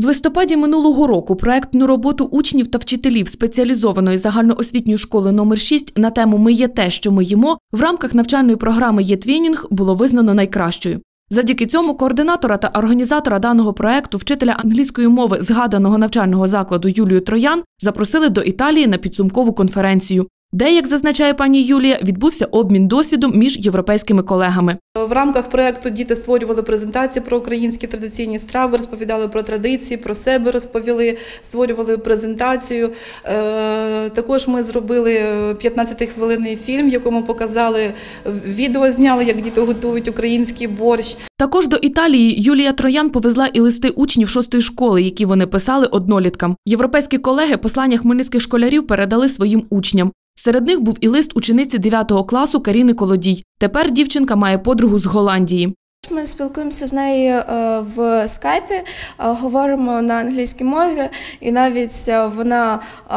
В листопаді минулого року проектну роботу учнів та вчителів спеціалізованої загальноосвітньої школи номер 6 на тему Ми є те, що ми їмо в рамках навчальної програми «Є-твінінг» було визнано найкращою. Завдяки цьому координатора та організатора даного проекту, вчителя англійської мови згаданого навчального закладу Юлію Троян, запросили до Італії на підсумкову конференцію, де, як зазначає пані Юлія, відбувся обмін досвідом між європейськими колегами. В рамках проекту діти створювали презентації про українські традиційні страви, розповідали про традиції, про себе розповіли, створювали презентацію. Е, Також ми зробили 15-хвилинний фільм, в якому показали відео, зняли, як діти готують український борщ. Також до Італії Юлія Троян повезла і листи учнів шостої школи, які вони писали одноліткам. Європейські колеги послання хмельницьких школярів передали своїм учням. Серед них був і лист учениці 9 класу Каріни Колодій. Тепер дівчинка має подругу з Голландії. Ми спілкуємося з нею е, в скайпі, е, говоримо на англійській мові, і навіть е, вона е,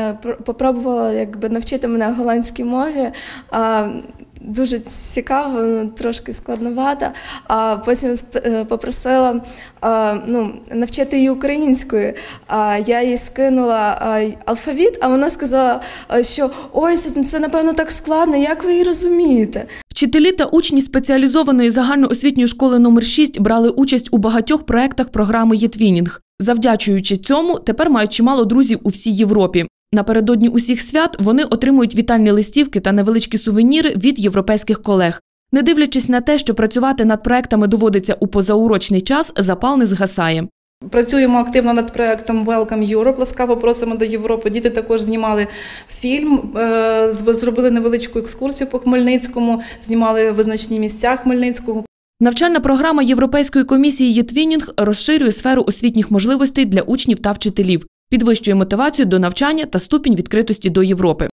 е, попробувала якби навчити мене голландській мові. Дуже цікаво, ну, трошки складновато. А потім е, попросила е, ну, навчити її українською. А я їй скинула е, алфавіт, а вона сказала, що ой, це, це напевно так складно, як ви її розумієте? Вчителі та учні спеціалізованої загальноосвітньої школи номер 6 брали участь у багатьох проектах програми «Єтвінінг». Завдячуючи цьому, тепер мають чимало друзів у всій Європі. Напередодні усіх свят вони отримують вітальні листівки та невеличкі сувеніри від європейських колег. Не дивлячись на те, що працювати над проектами доводиться у позаурочний час, запал не згасає. Працюємо активно над проектом Welcome Europe. Ласкаво просимо до Європи. Діти також знімали фільм, е, зробили невеличку екскурсію по Хмельницькому, знімали визначні місця Хмельницького. Навчальна програма Європейської комісії «Єтвінінг» розширює сферу освітніх можливостей для учнів та вчителів, підвищує мотивацію до навчання та ступінь відкритості до Європи.